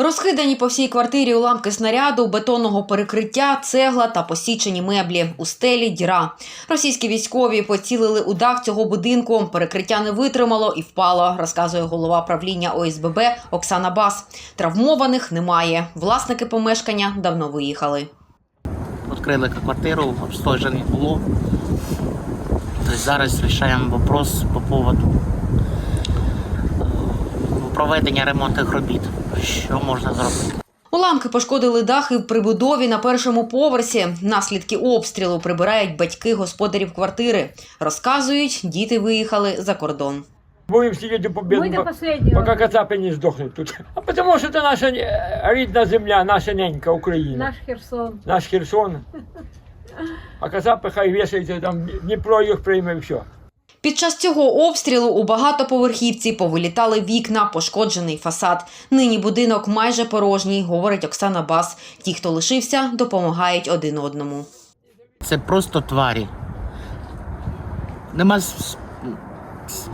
Розхидані по всій квартирі уламки снаряду, бетонного перекриття, цегла та посічені меблі. У стелі діра. Російські військові поцілили у дах цього будинку. Перекриття не витримало і впало, розказує голова правління ОСББ Оксана Бас. Травмованих немає. Власники помешкання давно виїхали. Відкрили квартиру, обстежень не було. Тобто зараз вирішуємо вопрос по поводу проведення ремонтних робіт. Що можна зробити? Уламки пошкодили дахи в прибудові на першому поверсі. Наслідки обстрілу прибирають батьки господарів квартири. Розказують, діти виїхали за кордон. Будем сидеть до Мы победы, до последнего. пока кацапи не сдохнут тут. А потому что это наша э, рідна земля, наша ненька Україна, Наш Херсон. наш Херсон. А кацапи хай вішаються, там Дніпро їх прийме і все. Під час цього обстрілу у багатоповерхівці повилітали вікна, пошкоджений фасад. Нині будинок майже порожній, говорить Оксана Бас. Ті, хто лишився, допомагають один одному. Це просто тварі. Нема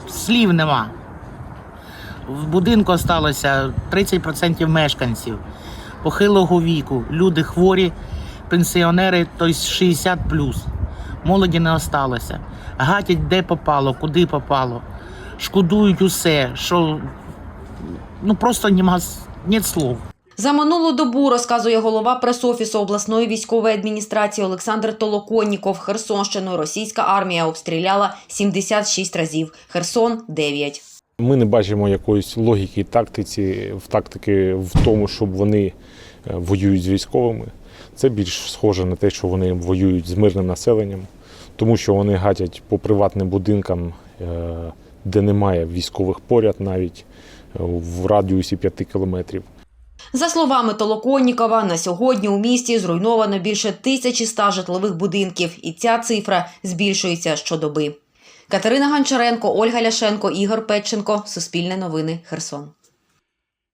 слів нема. В будинку залишилося 30% мешканців похилого віку, люди хворі, пенсіонери, тобто 60 Молоді не осталося. Гатять де попало, куди попало. Шкодують усе, що ну просто нема нет слов. За минулу добу, розказує голова пресофісу обласної військової адміністрації Олександр Толоконніков, Херсонщину російська армія обстріляла 76 разів, Херсон – 9. Ми не бачимо якоїсь логіки і тактиці в тактики в тому, щоб вони е, воюють з військовими. Це більш схоже на те, що вони воюють з мирним населенням, тому що вони гатять по приватним будинкам, е, де немає військових поряд, навіть е, в радіусі 5 кілометрів. За словами Толоконнікова, на сьогодні у місті зруйновано більше 1100 житлових будинків, і ця цифра збільшується щодоби. Катерина Гончаренко, Ольга Ляшенко, Ігор Петченко. Суспільне новини. Херсон.